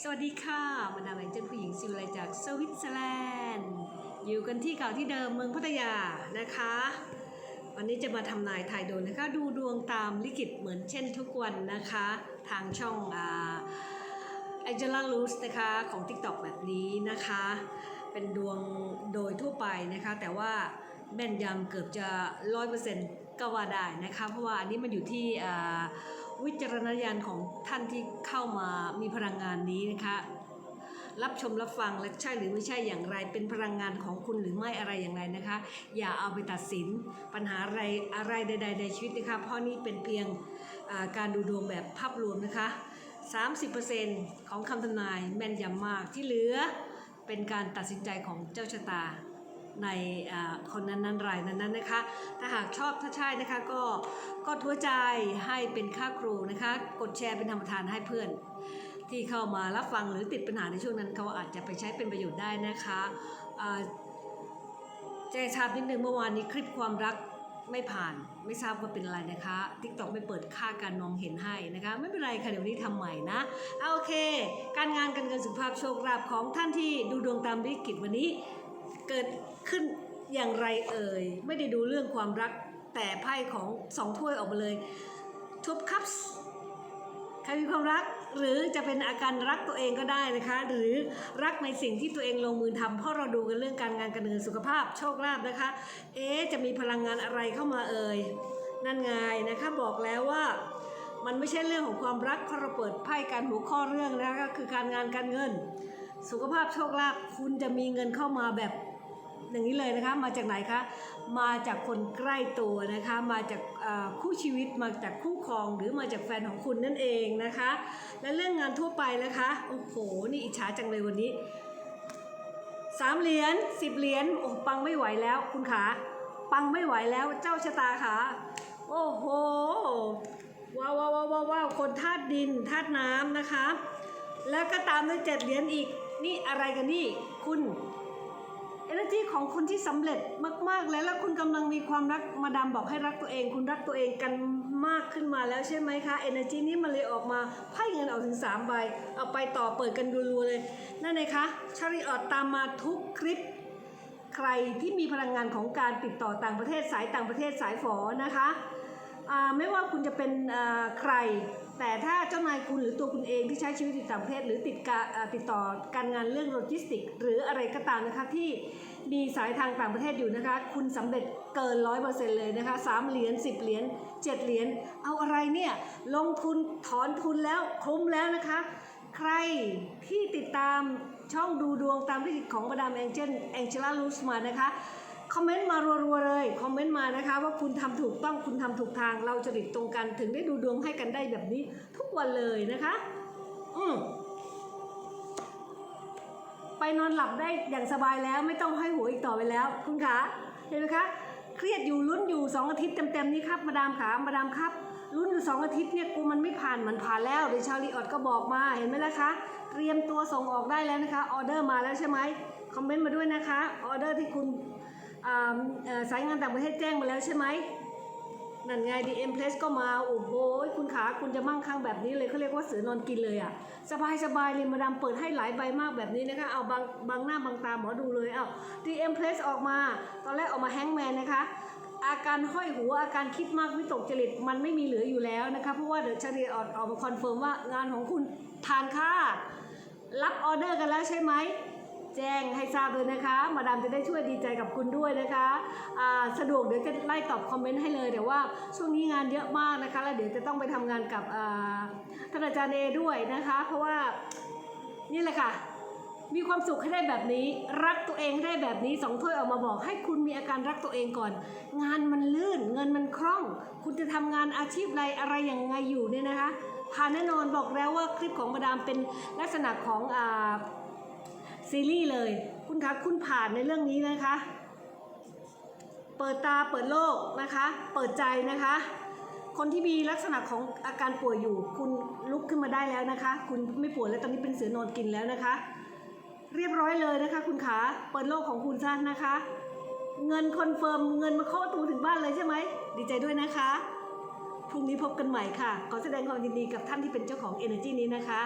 สวัสดีค่ะ มาดามแองเจิลผู้หญิงซิวไลจากสวิตเซอร์แลนด์ อยู่กันที่เก่าที่เดิมเมืองพัทยานะคะ วันนี้จะมาทำนายทายดวงนะคะ ดูดวงตามลิขิตเหมือนเช่นทุกวันนะคะ ทางช่องอ่าแองเจล่าลูสนะคะของ TikTok แบบนี้นะคะ เป็นดวงโดยทั่วไปนะคะ แต่ว่าแม่นยำเกือบจะร้อยเปอร์เซ็นต์ก็ว่าได้นะคะ เพราะว่าอันนี้มันอยู่ที่อ่า วิจารณญาณของท่านที่เข้ามามีพลังงานนี้นะคะ รับชมรับฟังและใช่หรือไม่ใช่อย่างไร เป็นพลังงานของคุณหรือไม่อะไรอย่างไรนะคะ อย่าเอาไปตัดสินปัญหาอะไรอะไรใด ๆ ในชีวิตนะคะ เพราะนี่เป็นเพียงการดูดวงแบบภาพรวมนะคะ 30%ของคำทำนายแม่นยำมากที่เหลือเป็นการตัดสินใจของเจ้าชะตา ในคนนั้นนั้นรายนั้นๆนนะคะ ถ้าหากชอบถ้าใช่นะคะก็ก็ทั่วใจให้เป็นค่าครูนะคะ กดแชร์เป็นธรรมทานให้เพื่อน ที่เข้ามารับฟังหรือติดปัญหาในช่วงนั้นเขาอาจจะไปใช้เป็นประโยชน์ได้นะคะแจ้งทราบนิดนึงเมื่อวานนี้คลิปความรักไม่ผ่านไม่ทราบว่าเป็นอะไรนะคะ TikTok ไม่เปิดค่าการมองเห็นให้นะคะ ไม่เป็นไรค่ะเดี๋ยวนี้ทำใหม่นะเอาโอเค การงานการเงินสุขภาพโชคลาภของท่านที่ดูดวงตามลิขิตวันนี้ เกิดขึ้นอย่างไรเอ่ย ไม่ได้ดูเรื่องความรักแต่ไพ่ของสองถ้วยออกมาเลยทุบคัพส์ใครมีความรักหรือจะเป็นอาการรักตัวเองก็ได้นะคะ หรือรักในสิ่งที่ตัวเองลงมือทำเพราะเราดูกันเรื่องการงานการเงินสุขภาพโชคลาภนะคะ เอ๊จะมีพลังงานอะไรเข้ามาเอ่ยนั่นไงนะคะบอกแล้วว่ามันไม่ใช่เรื่องของความรักพราะเราเปิดไพ่การหัวข้อเรื่องนะคะก็คือการงานการเงิน สุขภาพโชคลาภคุณจะมีเงินเข้ามาแบบ อย่างนี้เลยนะคะมาจากไหนคะมาจากคนใกล้ตัวนะคะ มาจากคู่ชีวิตมาจากคู่ครองหรือมาจากแฟนของคุณนั่นเองนะคะ และเรื่องงานทั่วไปนะคะโอ้โหนี่อิจฉาจังเลยวันนี้สามเหรียญสิบเหรียญโอ้ปังไม่ไหวแล้วคุณขาปังไม่ไหวแล้วเจ้าชะตาขาโอ้โหว้าวว้าวว้าวว้าวว้าวคนธาตุดินธาตุน้ำนะคะ แล้วก็ตามด้วยเจ็ดเหรียญอีกนี่อะไรกันนี่คุณ เอเนจีของคนที่สำเร็จมาก ๆ แล้วแล้วคุณกำลังมีความรักมาดามบอกให้รักตัวเอง คุณรักตัวเองกันมากขึ้นมาแล้วใช่ไหมคะเอเนจีนี้มันเลยออกมาไพ่เงินออกถึง3ใบเอาไปต่อเปิดกันรัวๆเลย นั่นเองคะชาริออตตามมาทุกคลิป ใครที่มีพลังงานของการติดต่อต่างประเทศสายต่างประเทศสายฝอนะคะ ไม่ว่าคุณจะเป็นใคร แต่ถ้าเจ้านายคุณหรือตัวคุณเองที่ใช้ชีวิตอยู่ต่างประเทศ หรือติดกติดต่อการงานเรื่องโลจิสติก หรืออะไรก็ตามนะคะที่มีสายทางต่างประเทศอยู่นะคะ คุณสำเร็จเกินร้อยเปอร์เซ็นต์เลยนะคะสามเหรียญสิบเหรียญเจ็ดเหรียญเอาอะไรเนี่ยลงทุนถอนทุนแล้วคุ้มแล้วนะคะ ใครที่ติดตามช่องดูดวงตามลิขิตของมาดามแองเจลแองเจล่าลูสมานะคะคอมเมนต์มารัวๆเลย นต์มานะคะว่าคุณทำถูกต้องคุณทำถูกทางเราจะดิตตรงกันถึงได้ดูดวงให้กันได้แบบนี้ทุกวันเลยนะคะ อืมไปนอนหลับได้อย่างสบายแล้วไม่ต้องให้หัวอีกต่อไปแล้ว คุณคะเห็นไหมคะเครียดอยู่ลุ้นอยู่สองอาทิตย์เต็มๆนี้ครับมาดามขามาดามครับลุ้นอยู่สองอาทิตย์เนี่ยกูมันไม่ผ่านมันผ่านแล้วเดี๋ยวชาวรีออดก็บอกมาเห็นไหมล่ะคะ เตรียมตัวส่งออกได้แล้วนะคะออเดอร์มาแล้วใช่ไหมคอมเมนต์มาด้วยนะคะออเดอร์ที่คุณ สายงานต่างประเทศแจ้งมาแล้วใช่ไหมนั่นไง DM Place ก็มา โอ้โห คุณขาคุณจะมั่งคั่งแบบนี้เลยเขาเรียกว่าเสือนอนกินเลยอะ่ะ สบายสบายเลยมาดามเปิดให้หลายใบมากแบบนี้นะคะ เอาบางบางหน้าบางตาหมอดูเลย เอา DM Place ออกมา ตอนแรกออกมาแฮงแมนนะคะ อาการห้อยหัว อาการคิดมากวิตกจริต มันไม่มีเหลืออยู่แล้วนะคะ เพราะว่าเดี๋ยวเฉลี่ยออกออกมาคอนเฟิร์มว่างานของคุณทานค่า รับออเดอร์กันแล้วใช่ไหม แจ้งให้ทราบเลยนะคะ มาดามจะได้ช่วยดีใจกับคุณด้วยนะคะอ่าสะดวกเดี๋ยวจะไล่ตอบคอมเมนต์ให้เลยแต่ว่าช่วงนี้งานเยอะมากนะคะ แล้วเดี๋ยวจะต้องไปทำงานกับท่านอาจารย์เอด้วยนะคะ เพราะว่านี่แหละค่ะมีความสุขให้ได้แบบนี้ รักตัวเองให้ได้แบบนี้สองถ้วยออกมาบอก ให้คุณมีอาการรักตัวเองก่อน งานมันลื่น เงินมันคล่อง คุณจะทำงานอาชีพอะไรอะไรอย่างไงอยู่เนี่ยนะคะผ่านแน่นอนบอกแล้วว่าคลิปของมาดามเป็นลักษณะของอ่า ซีรีส์เลย คุณคะคุณผ่านในเรื่องนี้นะคะ เปิดตาเปิดโลกนะคะ เปิดใจนะคะ คนที่มีลักษณะของอาการป่วยอยู่ คุณลุกขึ้นมาได้แล้วนะคะ คุณไม่ป่วยแล้วตอนนี้เป็นเสือนอนกินแล้วนะคะ เรียบร้อยเลยนะคะ คุณขาเปิดโลกของคุณซะนะคะ เงินคอนเฟิร์มเงินมาเข้าประตูถึงบ้านเลยใช่ไหมดีใจด้วยนะคะพรุ่งนี้พบกันใหม่ค่ะ ขอแสดงความยินดีกับท่านที่เป็นเจ้าของ Energy นี้นะคะ